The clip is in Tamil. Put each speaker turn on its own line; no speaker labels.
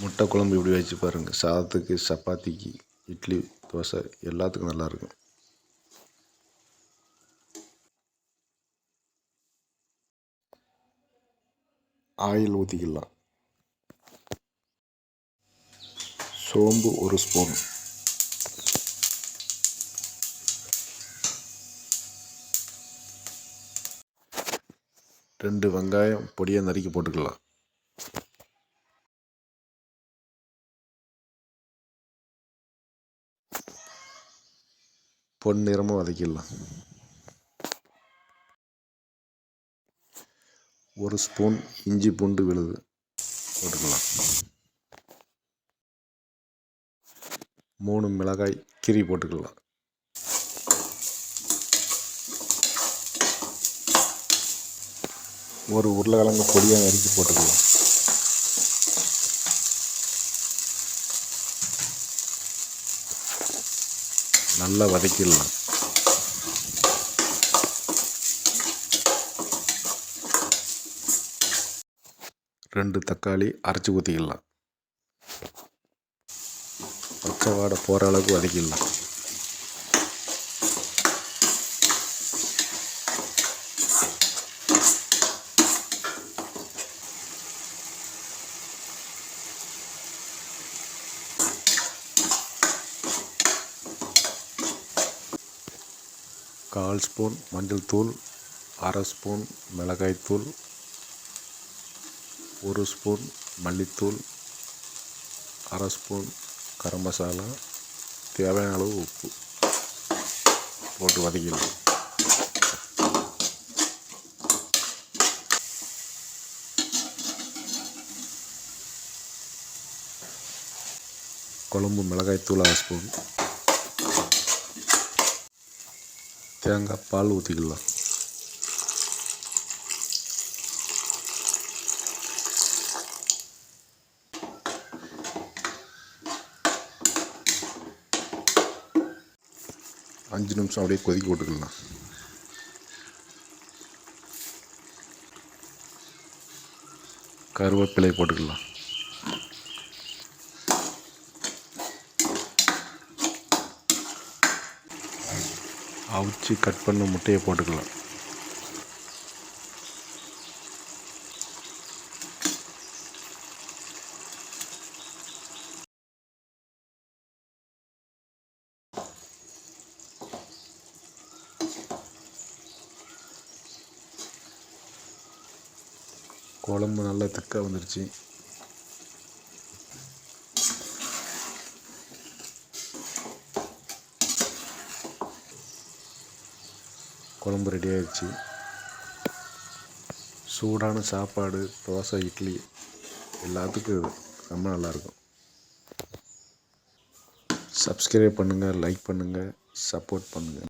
முட்டை குழம்பு இப்படி வச்சு பாருங்கள் சாதத்துக்கு சப்பாத்திக்கு இட்லி தோசை எல்லாத்துக்கும் நல்லாயிருக்கும் ஆயில் ஊற்றிக்கலாம் சோம்பு ஒரு ஸ்பூன். ரெண்டு வெங்காயம் பொடியாக நறுக்கி போட்டுக்கலாம். பொன்னிறமாக வதக்கிடலாம். ஒரு ஸ்பூன் இஞ்சி பூண்டு விழுது. போட்டுக்கலாம். மூணு மிளகாய் கீரி போட்டுக்கலாம். ஒரு உருளைக்கிழங்கு பொடியாக நறுக்கி போட்டுக்கலாம். நல்லா வதக்கிடலாம். ரெண்டு தக்காளி அரைச்சி ஊற்றிக்கலாம் பச்சை வாடை போகிற அளவுக்கு வதக்கிடலாம். கால் ஸ்பூன் மஞ்சள் தூள் அரை ஸ்பூன் மிளகாய்த்தூள் ஒரு ஸ்பூன் மல்லித்தூள் அரை ஸ்பூன் கரம் மசாலா தேவையான அளவு உப்பு போட்டு வதக்கிடலாம். குழம்பு மிளகாய்த்தூள் அரை ஸ்பூன். தேங்காய் பால் ஊற்றிக்கலாம் அஞ்சு நிமிஷம் அப்படியே கொதிக்க விட்டுக்கலாம் கருவேப்பிலை போட்டுக்கலாம் அவிச்சு கட் பண்ண முட்டையை போட்டுக்கலாம். குழம்பு நல்லா திக்காக வந்துருச்சு. குழம்பு ரெடி ஆயிடுச்சு. சூடான சாப்பாடு தோசை இட்லி எல்லாத்துக்கும் ரொம்ப நல்லாயிருக்கும். சப்ஸ்கிரைப் பண்ணுங்கள் லைக் பண்ணுங்கள் சப்போர்ட் பண்ணுங்கள்